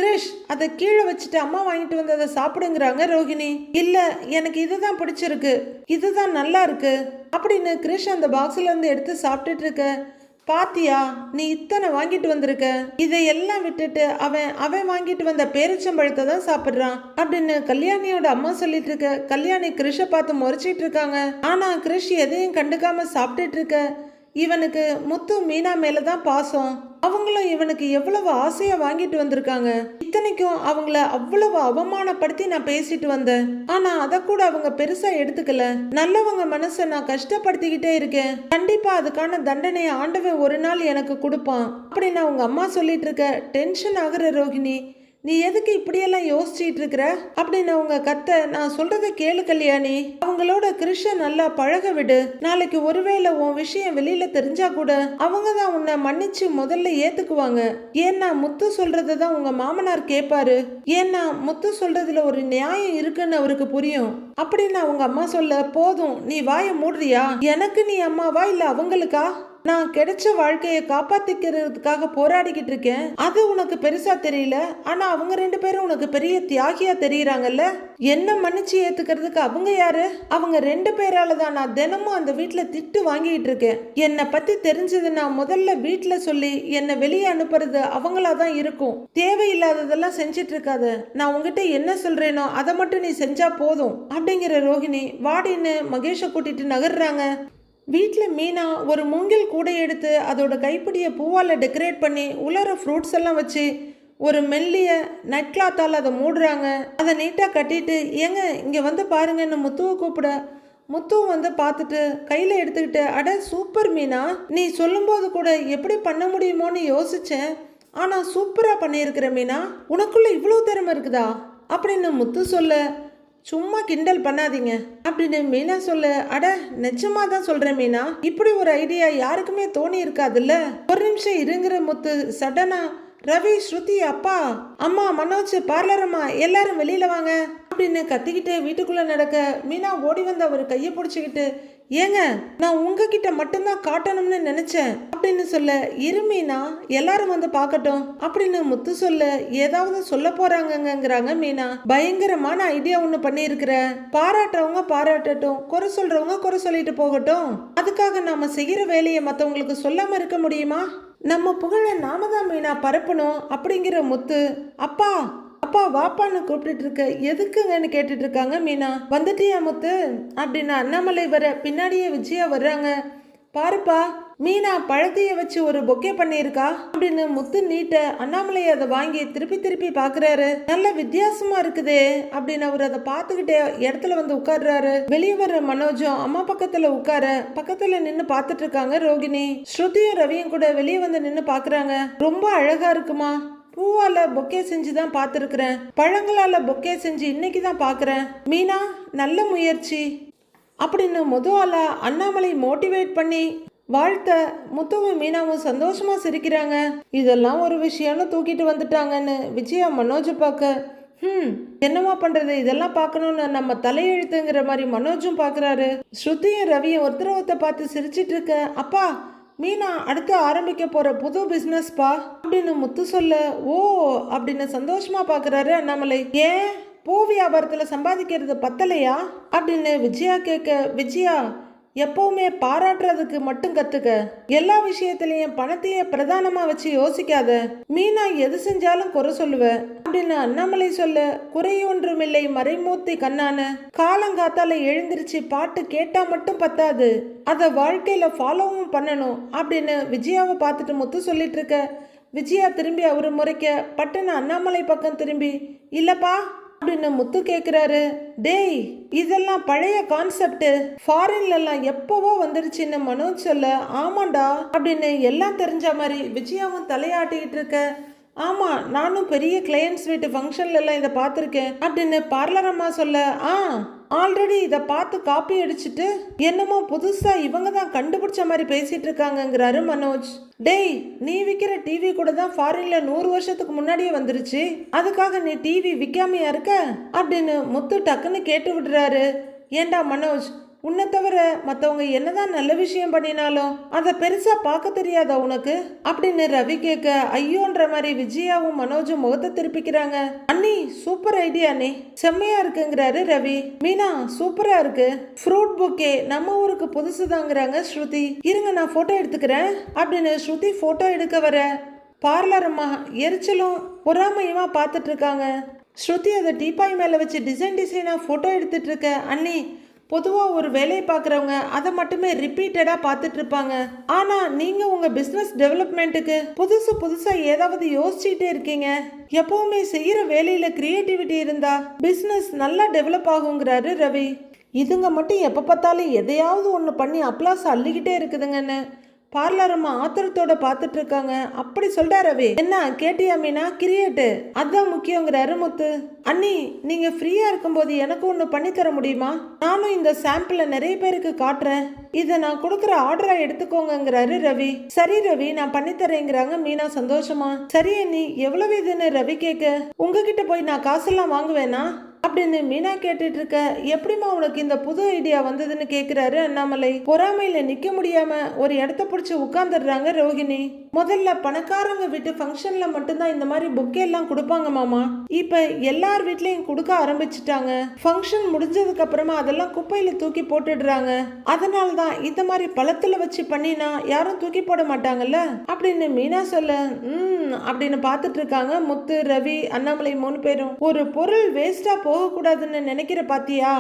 கிரிஷ் அதை கீழே வச்சுட்டு அம்மா வாங்கிட்டு வந்து அதை சாப்பிடுங்கிறாங்க ரோகிணி இல்ல எனக்கு இதுதான் பிடிச்சிருக்கு. இதுதான் நல்லா இருக்கு. அப்படின்னு கிரிஷ் அந்த பாக்ஸ்ல இருந்து எடுத்து சாப்பிட்டுட்டு இருக்க. பாத்தியா நீ இத்தனை வாங்கிட்டு வந்திருக்க. இதையெல்லாம் விட்டுட்டு அவன் அவன் வாங்கிட்டு வந்த பேரிச்சம்பழத்தை தான் சாப்பிட்றான். அப்படின்னு கல்யாணியோட அம்மா சொல்லிட்டு இருக்க. கல்யாணி கிரிஷை பார்த்து முறைச்சிட்டு இருக்காங்க. ஆனா கிரிஷ் எதையும் கண்டுக்காம சாப்பிட்டுட்டு இருக்க. இவனுக்கு முத்து மீனா மேல தான் பாசம். அவங்களும் இவனுக்கு எவ்வளவு ஆசையா வாங்கிட்டு வந்திருக்காங்க? இத்தனைக்கும் அவங்கள அவ்வளவு அவமானப்படுத்தி நான் பேசிட்டு வந்தேன். ஆனா அத கூட அவங்க பெருசா எடுத்துக்கல. நல்லவங்க மனசை நான் கஷ்டப்படுத்திக்கிட்டே இருக்கேன். கண்டிப்பா அதுக்கான தண்டனையை ஆண்டவன் ஒரு நாள் எனக்கு கொடுப்பான். அப்படின்னு உங்க அம்மா சொல்லிட்டு இருக்க டென்ஷன் ஆகுற ரோகிணி. நீ எதுக்கு இப்படியெல்லாம் யோசிச்சிட்டு இருக்கிற அப்படின்னு அவங்க கத்த நான் சொல்றத கேளு கல்யாணி. அவங்களோட கிருஷ நல்லா பழக விடு. நாளைக்கு ஒருவேளை உன் விஷயம் வெளியில தெரிஞ்சா கூட அவங்க தான் உன்னை மன்னிச்சு முதல்ல ஏத்துக்குவாங்க. ஏன்னா முத்து சொல்றதை தான் உங்க மாமனார் கேட்பாரு ஏன்னா முத்து சொல்றதுல ஒரு நியாயம் இருக்குன்னு அவருக்கு புரியும். அப்படின்னு அவங்க அம்மா சொல்ல போதும் நீ வாயை மூடுறியா? எனக்கு நீ அம்மாவா இல்ல அவங்களுக்கா? நான் கிடைச்ச வாழ்க்கையை காப்பாத்திக்கிறதுக்காக போராடிக்கிட்டு இருக்கேன். அது உனக்கு பெருசா தெரியல? ஆனா அவங்க ரெண்டு பேரும் உனக்கு பெரிய தியாகியா தெரியறாங்கல்ல? என்ன மன்னிச்சு ஏத்துக்கிறதுக்கு அவங்க யாரு? அவங்க ரெண்டு பேரால தான் நான் தினமும் அந்த வீட்டுல திட்டு வாங்கிட்டு இருக்கேன். என்னை பத்தி தெரிஞ்சது நான் முதல்ல வீட்டுல சொல்லி என்னை வெளியே அனுப்புறது அவங்களா தான் இருக்கும். தேவையில்லாததெல்லாம் செஞ்சிட்டு இருக்காத நான் உங்ககிட்ட என்ன சொல்றேனோ அதை மட்டும் நீ செஞ்சா போதும். அப்படிங்கிற ரோஹிணி வாடின்னு மகேஷை கூட்டிட்டு நகர்றாங்க. வீட்டில் மீனா ஒரு மூங்கில் கூடை எடுத்து அதோட கைப்பிடியை பூவால் டெக்கரேட் பண்ணி உலர ஃப்ரூட்ஸ் எல்லாம் வச்சு ஒரு மெல்லிய நட் கிளாத்தால் அதை மூடுறாங்க. அதை நீட்டாக கட்டிட்டு ஏங்க இங்கே வந்து பாருங்கன்னு முத்துவை கூப்பிட முத்துவும் வந்து பார்த்துட்டு கையில் எடுத்துக்கிட்டு அட சூப்பர் மீனா நீ சொல்லும்போது கூட எப்படி பண்ண முடியுமோன்னு யோசித்தேன் ஆனால் சூப்பராக பண்ணியிருக்கிற மீனா உனக்குள்ளே இவ்வளோ திறமை இருக்குதா? அப்படின்னு முத்து சொல்ல சும்மா கிண்டல் பண்ணாதீங்க. அப்படின்னு மீனா சொல்ல அட நிஜமா தான் சொல்றேன் மீனா. இப்படி ஒரு ஐடியா யாருக்குமே தோணி இருக்காதுல்ல? ஒரு நிமிஷம் இருங்கிற முத்து சடனா ரவி ஸ்ருதி அப்பா அம்மா மனோஜ் பார்லர் அம்மா எல்லாரும் வெளியில வாங்க. அப்படின்னு கத்திக்கிட்டு வீட்டுக்குள்ள நடக்க மீனா ஓடி வந்து அவர் கையை பிடிச்சிக்கிட்டு ஏங்க நான் உங்ககிட்ட மட்டும்தான் காட்டணும்னு நினைச்சேன். அப்படின்னு சொல்ல இரு மீனா எல்லாரும் வந்து பார்க்கட்டும். அப்படின்னு முத்து சொல்ல ஏதாவது சொல்ல போறாங்கங்கிறாங்க மீனா. பயங்கரமான ஐடியா ஒண்ணு பண்ணியிருக்கிற. பாராட்டுறவங்க பாராட்டட்டும் குறை சொல்றவங்க குறை சொல்லிட்டு போகட்டும். அதுக்காக நாம செய்யற வேலையை மற்றவங்களுக்கு சொல்லாம இருக்க முடியுமா? நம்ம புகழை நாம தான் மீனா பரப்பணும் அப்படிங்கிற முத்து அப்பா அப்பா வாப்பான்னு கூப்பிட்டுட்டு இருக்க எதுக்குங்கன்னு கேட்டுட்டு இருக்காங்க மீனா. வந்துட்டியா முத்து? அப்படின்னு அண்ணாமலை வர பின்னாடியே விஜயா வர்றாங்க. பாருப்பா மீனா பழத்தைய வச்சு ஒரு பொக்கே பண்ணியிருக்கா? அப்படின்னு முத்து நீட்ட அண்ணாமலை அதை வாங்கி திருப்பி திருப்பி பாக்குறாரு. நல்ல வித்தியாசமா இருக்குதே அப்படின்னு அவர் அதை பார்த்துக்கிட்டே இடத்துல வந்து உட்கார்றாரு. வெளியே வர்ற மனோஜும் அம்மா பக்கத்துல உட்கார பக்கத்துல நின்னு பாத்துட்டு இருக்காங்க ரோகிணி. ஸ்ருதியும் ரவியும் கூட வெளியே வந்து நின்னு பாக்குறாங்க. ரொம்ப அழகா இருக்குமா? பூவால பொக்கே செஞ்சு தான் பார்த்துருக்குறேன். பழங்களால பொக்கே செஞ்சு இன்னைக்கு தான் பார்க்குறேன். மீனா நல்ல முயற்சி. அப்படின்னு முதுவால அண்ணாமலை மோட்டிவேட் பண்ணி வாழ்த்த முத்துவும் மீனாவும் சந்தோஷமா சிரிக்கிறாங்க. இதெல்லாம் ஒரு விஷயம்னு தூக்கிட்டு வந்துட்டாங்கன்னு விஜயா மனோஜ் பார்க்க ஹம் என்னவா பண்றது? இதெல்லாம் பார்க்கணும்னு நம்ம தலையெழுத்துங்கிற மாதிரி மனோஜும் பார்க்கறாரு. ஸ்ருதியும் ரவியும் ஒருத்தர ஒருத்தர் பார்த்து சிரிச்சிட்டு இருக்க அப்பா மீனா அடுத்து ஆரம்பிக்க போகிற புது பிஸ்னஸ்ப்பா பா? அப்படின்னு முத்து சொல்ல ஓ அப்படின்னு சந்தோஷமாக பார்க்குறாரு அண்ணாமலை. ஏன்? பூ வியாபாரத்தில் சம்பாதிக்கிறது பத்தலையா? அப்படின்னு விஜயா கேட்க விஜயா எப்பவுமே பாராட்டுறதுக்கு மட்டும் கத்துக்க. எல்லா விஷயத்திலையும் பணத்தையே பிரதானமா வச்சு யோசிக்காத. மீனா எது செஞ்சாலும் குறை சொல்லுவ. அப்படின்னு அண்ணாமலை சொல்ல குறையொன்றுமில்லை மறைமூர்த்தி கண்ணான காலங்காத்தால எழுந்திருச்சு பாட்டு கேட்டா மட்டும் பத்தாது. அத வாழ்க்கையில ஃபாலோவும் பண்ணணும் அப்படின்னு விஜயாவை பார்த்துட்டு முத்து சொல்லிட்டு இருக்க. விஜயா திரும்பி அவர் முறைக்க பட்டுன்னு அண்ணாமலை பக்கம் திரும்பி இல்லப்பா அப்படின்னு முத்து கேட்குறாரு டேய் இதெல்லாம் பழைய கான்செப்ட் ஃபாரின்ல எல்லாம் எப்பவோ வந்துருச்சுன்னு மனோஜ் சொல்ல ஆமாண்டா அப்படின்னு எல்லாம் தெரிஞ்ச மாதிரி விஜயாவும் தலையாட்டிக்கிட்டு இருக்க. ஆமாம் நானும் பெரிய கிளையன்ஸ் வீட்டு ஃபங்க்ஷன்லலாம் இதை பார்த்துருக்கேன். அப்படின்னு பார்லர் அம்மா சொல்ல ஆ ஆல்ரெடி இதை பார்த்து காப்பி அடிச்சுட்டு என்னமோ புதுசாக இவங்க தான் கண்டுபிடிச்ச மாதிரி பேசிகிட்டு இருக்காங்கங்கிறாரு மனோஜ். டேய் நீ விற்கிற டிவி கூட தான் ஃபாரின்ல நூறு வருஷத்துக்கு முன்னாடியே வந்துருச்சு. அதுக்காக நீ டிவி விற்காமையா இருக்க? அப்படின்னு முத்து டக்குன்னு கேட்டு விடுறாரு. ஏண்டா மனோஜ் உன்னை தவிர மற்றவங்க என்னதான் நல்ல விஷயம் பண்ணினாலும் அதை பெருசாக பார்க்க தெரியாதா உனக்கு? அப்படின்னு ரவி கேட்க ஐயோன்ற மாதிரி விஜயாவும் மனோஜும் முகத்தை திருப்பிக்கிறாங்க. அண்ணி சூப்பர் ஐடியா அண்ணி. செம்மையா இருக்குங்கிறாரு ரவி. மீனா சூப்பரா இருக்கு. ஃப்ரூட் புக்கே நம்ம ஊருக்கு புதுசுதாங்கிறாங்க ஸ்ருதி. இருங்க நான் போட்டோ எடுத்துக்கிறேன். அப்படின்னு ஸ்ருதி போட்டோ எடுக்க வர பார்லர் எரிச்சலும் பொறாமையுமா பார்த்துட்டு இருக்காங்க. ஸ்ருதி அதை டீப்பாய் மேலே வச்சு டிசைன் டிசைனாக ஃபோட்டோ எடுத்துட்டு இருக்க அண்ணி பொதுவாக ஒரு வேலையை பார்க்குறவங்க அதை மட்டுமே ரிப்பீட்டடாக பார்த்துட்டு இருப்பாங்க. ஆனால் நீங்கள் உங்கள் பிஸ்னஸ் டெவலப்மெண்ட்டுக்கு புதுசு புதுசாக ஏதாவது யோசிச்சுட்டே இருக்கீங்க. எப்பவுமே செய்கிற வேலையில் கிரியேட்டிவிட்டி இருந்தால் பிஸ்னஸ் நல்லா டெவலப் ஆகுங்கிறாரு ரவி. இதுங்க மட்டும் எப்போ பார்த்தாலும் எதையாவது ஒன்று பண்ணி அப்ளாஸ் அள்ளிக்கிட்டே இருக்குதுங்கன்னு. பார்லர் அம்மா ஆத்திரத்தோட பார்த்துட்டு இருக்காங்க. அப்படி சொல்றாரு ரவி. என்ன கேட்டியா மீனா? கிரியேட்டு. அதான் முக்கியங்கிறாரு முத்து. அண்ணி நீங்க ஃப்ரீயா இருக்கும்போது எனக்கு ஒன்று பண்ணி தர முடியுமா? நானும் இந்த சாம்பிளை நிறைய பேருக்கு காட்டுறேன். இதை நான் கொடுக்குற ஆர்டரை எடுத்துக்கோங்கிறாரு ரவி. சரி ரவி நான் பண்ணித்தரேங்கிறாங்க மீனா சந்தோஷமா. சரி அண்ணி எவ்வளவு இதுன்னு ரவி கேட்க. உங்ககிட்ட போய் நான் காசெல்லாம் வாங்குவேனா? அப்படின்னு மீனா கேட்டுட்டு இருக்க எப்படிம்மா உனக்கு இந்த புது ஐடியா வந்ததுன்னு கேட்கிறாரு அண்ணாமலை. பொறாமையில நிக்க முடியாம ஒரு இடத்த பிடிச்சி உட்காந்துடுறாங்க ரோகிணி முதல்ல பணக்காரங்க வீட்டு ஃபங்க்ஷன்ல மட்டும்தான் இந்த மாதிரி புக்கே எல்லாம் கொடுப்பாங்க மாமா. இப்போ எல்லார் வீட்லேயும் கொடுக்க ஆரம்பிச்சிட்டாங்க. ஃபங்க்ஷன் முடிஞ்சதுக்கு அப்புறமா அதெல்லாம் குப்பையில் தூக்கி போட்டுடுறாங்க. அதனால தான் இந்த மாதிரி பழத்தில் வச்சு பண்ணினா யாரும் தூக்கி போட மாட்டாங்கல்ல? அப்படின்னு மீனா சொல்ல ம் அப்படின்னு பார்த்துட்டு இருக்காங்க முத்து ரவி அண்ணாமலை மூணு பேரும். ஒரு பொருள் வேஸ்டா போகக்கூடாதுன்னு நினைக்கிற பாத்தியா?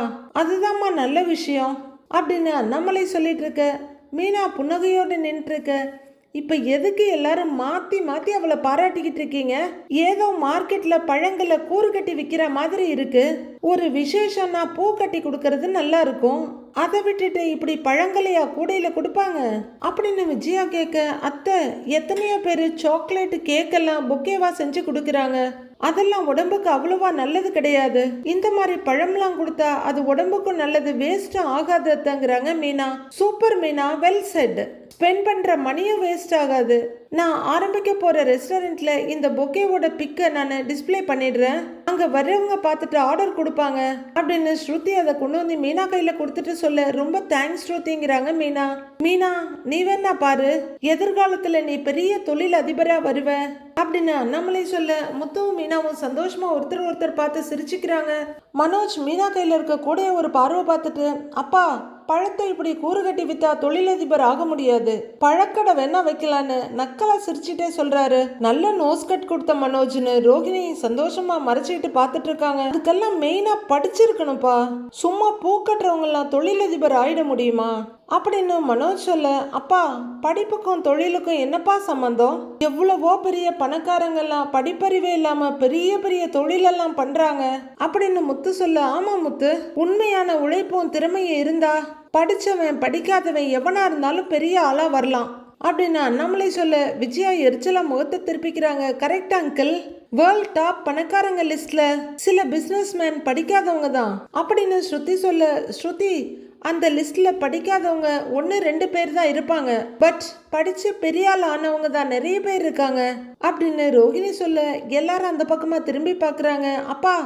அதுதாம்மா நல்ல விஷயம் அப்படின்னு அண்ணாமலை சொல்லிட்டு இருக்க மீனா புன்னகையோடு நின்றுட்டு இருக்க இப்போ எதுக்கு எல்லாரும் மாற்றி மாற்றி அவளை பாராட்டிக்கிட்டு இருக்கீங்க? ஏதோ மார்க்கெட்டில் பழங்களை கூறு கட்டி விற்கிற மாதிரி இருக்கு. ஒரு விசேஷம்னா பூ கட்டி கொடுக்கறது நல்லா இருக்கும். அதை விட்டுட்டு இப்படி பழங்களையா கூடையில் கொடுப்பாங்க? அப்படின்னு விஜயா கேட்க அத்தை எத்தனையோ பேர் சாக்லேட்டு கேக்கெல்லாம் பொக்கேவா செஞ்சு கொடுக்குறாங்க. அதெல்லாம் உடம்புக்கு அவ்வளவா நல்லது கிடையாது. இந்த மாதிரி பழம்லாம் கொடுத்தா அது உடம்புக்கும் நல்லது வேஸ்டும் ஆகாததுங்கிறாங்க Meena. Super Meena well set spend பண்ற மணியும் வேஸ்ட் ஆகாது. நான் ஆரம்பிக்க போகிற ரெஸ்டாரண்ட்டில் இந்த பொக்கேவோட பிக்கை நான் டிஸ்ப்ளே பண்ணிடுறேன். அங்கே வர்றவங்க பார்த்துட்டு ஆர்டர் கொடுப்பாங்க. அப்படின்னு ஸ்ருதி அதை கொண்டு வந்து மீனா கையில் கொடுத்துட்டு சொல்ல ரொம்ப தேங்க்ஸ் ஸ்ருதிங்கிறாங்க மீனா. மீனா நீ வேணா பாரு. எதிர்காலத்தில் நீ பெரிய தொழில் அதிபராக வருவ. அப்படின்னு அண்ணாமலை சொல்ல முத்துவும் மீனாவும் சந்தோஷமா ஒருத்தர் ஒருத்தர் பார்த்து சிரிச்சுக்கிறாங்க. மனோஜ் மீனா கையில் இருக்க கூட ஒரு பார்வை பார்த்துட்டு அப்பா பழத்தை இப்படி கூறு கட்டி வித்தா தொழிலதிபர் ஆக முடியாது. பழக்கடை வேணா வைக்கலான்னு நக்கலா சிரிச்சிட்டே சொல்றாரு. நல்ல நோஸ் கட் கொடுத்த மனோஜ்னு ரோகிணி சந்தோஷமா மறைச்சிக்கிட்டு பார்த்துட்டு இருக்காங்க. அதுக்கெல்லாம் மெயினா படிச்சிருக்கணும்ப்பா. சும்மா பூ கட்டுறவங்கலாம் தொழிலதிபர் ஆயிட முடியுமா? அப்படின்னு மனோஜ் சொல்ல அப்பா படிப்புக்கும் தொழிலுக்கும் என்னப்பா சம்மந்தம் எவ்வளவோ பெரிய பணக்காரங்கெல்லாம் படிப்பறிவே இல்லாம பெரிய பெரிய தொழிலெல்லாம் பண்றாங்க. அப்படின்னு முத்து சொல்ல ஆமா முத்து உண்மையான உழைப்பும் திறமையும் இருந்தா படிச்சவன் படிக்காதவன் எவனா இருந்தாலும் பெரிய ஆளா வரலாம். அப்படின்னு அண்ணாமலை சொல்ல விஜயா எரிச்சலா முகத்தை திருப்பிக்கிறாங்க. கரெக்ட் அங்கிள் வேர்ல்ட் டாப் பணக்காரங்க லிஸ்ட்ல சில பிசினஸ்மேன் படிக்காதவங்க தான். அப்படின்னு ஸ்ருதி சொல்ல ஸ்ருதி அந்த லிஸ்ட்ல படிக்காதவங்க ஒன்று ரெண்டு பேர் தான் இருப்பாங்க. பட் படிச்சு பெரிய ஆள் ஆனவங்க தான் நிறைய பேர் இருக்காங்க. அப்படின்னு ரோஹிணி சொல்ல எல்லாரும் அந்த பக்கமா திரும்பி பார்க்குறாங்க அப்பா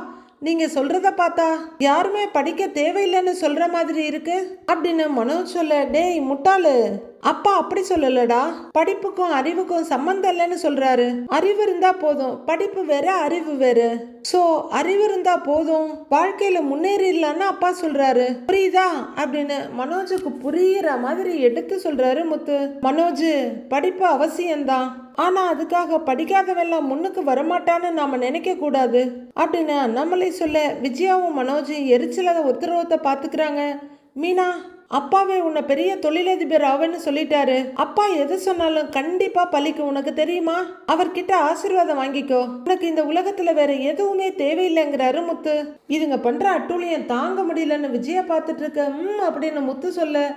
நீங்க சொல்றத பார்த்தா யாருமே படிக்க தேவையில்லைன்னு சொல்ற மாதிரி இருக்கு? அப்படின்னு மனோஜ் சொல்ல டேய் முட்டாளு. அப்பா அப்படி சொல்லலடா. படிப்புக்கும் அறிவுக்கும் சம்மந்தம் இல்லைன்னு சொல்றாரு. அறிவு இருந்தா போதும். படிப்பு வேற அறிவு வேற. சோ அறிவு இருந்தா போதும். வாழ்க்கையில முன்னேறிடலான்னு அப்பா சொல்றாரு. புரியுதா? அப்படின்னு மனோஜுக்கு புரியுற மாதிரி எடுத்து சொல்றாரு முத்து. மனோஜ் படிப்பு அவசியம்தான். ஆனா அதுக்காக படிக்காதவெல்லாம் முன்னுக்கு வரமாட்டான்னு நாம நினைக்க கூடாது. அப்படின்னு அண்ணாமலை சொல்ல விஜயாவும் மனோஜும் எரிச்சலாத உத்தரவத்தை பாத்துக்கிறாங்க. மீனா அப்பாவே உன்னை பெரிய தொழிலதிபர் ஆவேன்னு சொல்லிட்டாரு. அப்பா எது சொன்னாலும் கண்டிப்பா பலிக்கும் உனக்கு தெரியுமா? அவர்கிட்ட ஆசீர்வாதம் வாங்கிக்கோ. உனக்கு இந்த உலகத்துல வேற எதுவுமே தேவையில்லைங்கிறாரு முத்து. இதுங்க பண்ற அட்டூழியம் தாங்க முடியலன்னு விஜயா பார்த்துட்டு இருக்க ம் அப்படின்னு முத்து சொல்ல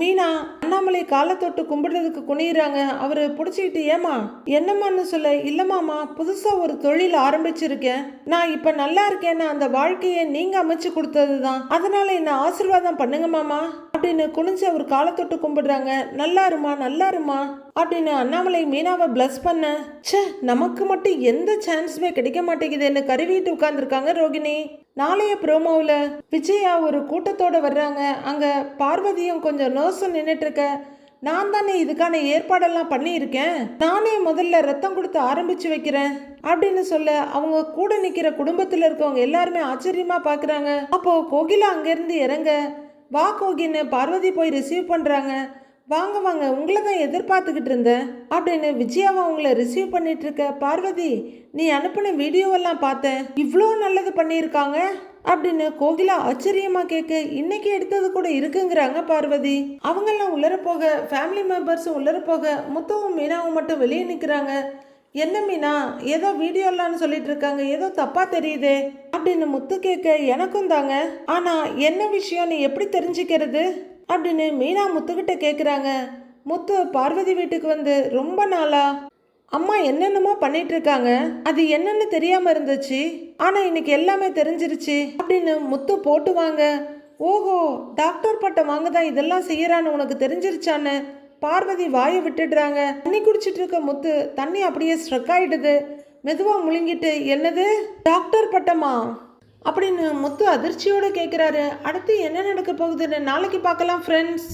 மீனா அண்ணாமலை காலை தொட்டு கும்பிடுறதுக்கு குனியிறாங்க. அவரு பிடிச்சிக்கிட்டு ஏமா என்னம்மான்னு சொல்ல. இல்லம்மாமா புதுசா ஒரு தொழில் ஆரம்பிச்சிருக்கேன். நான் இப்ப நல்லா இருக்கேன்னா அந்த வாழ்க்கையை நீங்க அமைச்சு கொடுத்தது தான். அதனால என்ன ஆசீர்வாதம் பண்ணுங்க மாமா. அப்படின்னு குனிஞ்சு அவர் காலை தொட்டு கும்பிடுறாங்க. நல்லா இருமா நல்லா இருமா அப்படின்னு அண்ணாமலை மீனாவை பிளஸ் பண்ண ச்சே நமக்கு மட்டும் எந்த சான்ஸுமே கிடைக்க மாட்டேங்குதுன்னு கருவிட்டு உட்காந்துருக்காங்க ரோகிணி. நாளைய ப்ரோமோவில் விஜயா ஒரு கூட்டத்தோட வர்றாங்க. அங்கே பார்வதியும் கொஞ்சம் நர்ஸும் நின்றுட்டுருக்க நான் தானே இதுக்கான ஏற்பாடெல்லாம் பண்ணியிருக்கேன். நானே முதல்ல ரத்தம் கொடுத்து ஆரம்பித்து வைக்கிறேன் அப்படின்னு சொல்ல அவங்க கூட நிற்கிற குடும்பத்தில் இருக்கவங்க எல்லாருமே ஆச்சரியமாக பார்க்குறாங்க அப்போது கோகிலா அங்கேருந்து இறங்க. வா கோகின்னு பார்வதி போய் ரிசீவ் பண்ணுறாங்க வாங்க வாங்க உங்களை தான் எதிர்பார்த்துக்கிட்டு இருந்தேன். அப்படின்னு விஜயாவை உங்களை ரிசீவ் பண்ணிட்டு இருக்க பார்வதி நீ அனுப்பின வீடியோவெல்லாம் பார்த்தேன். இவ்வளோ நல்லது பண்ணியிருக்காங்க? அப்படின்னு கோகிலா ஆச்சரியமா கேட்க இன்னைக்கு எடுத்தது கூட இருக்குங்கிறாங்க பார்வதி. அவங்கெல்லாம் உள்ளர போக ஃபேமிலி மெம்பர்ஸும் உள்ளர போக முத்துவும் மீனாவும் மட்டும் வெளியே நிற்கிறாங்க என்ன மீனா ஏதோ வீடியோலான்னு சொல்லிட்டு இருக்காங்க. ஏதோ தப்பா தெரியுதே. அப்படின்னு முத்து கேட்க எனக்கும் தாங்க. ஆனா என்ன விஷயம் நீ எப்படி தெரிஞ்சுக்கிறது? அப்படின்னு மீனா முத்துக்கிட்ட கேட்குறாங்க முத்து பார்வதி வீட்டுக்கு வந்து ரொம்ப நாளா அம்மா என்னென்னமோ பண்ணிட்டு இருக்காங்க. அது என்னன்னு தெரியாம இருந்துச்சு. ஆனா இன்னைக்கு எல்லாமே தெரிஞ்சிருச்சு அப்படின்னு முத்து போட்டுவாங்க. ஓஹோ டாக்டர் பட்டம் வாங்க தான் இதெல்லாம் செய்யறான்னு உனக்கு தெரிஞ்சிருச்சான்னு பார்வதி வாயை விட்டுடுறாங்க. தண்ணி குடிச்சிட்டு இருக்க முத்து தண்ணி அப்படியே ஸ்ட்ரக் ஆயிடுது. மெதுவா முழுங்கிட்டு என்னது? டாக்டர் பட்டமா? அப்படின்னு முத்து அதிர்ச்சியோடு கேட்குறாரு அடுத்து என்ன நடக்க போகுதுன்னு நாளைக்கு பார்க்கலாம் ஃப்ரெண்ட்ஸ்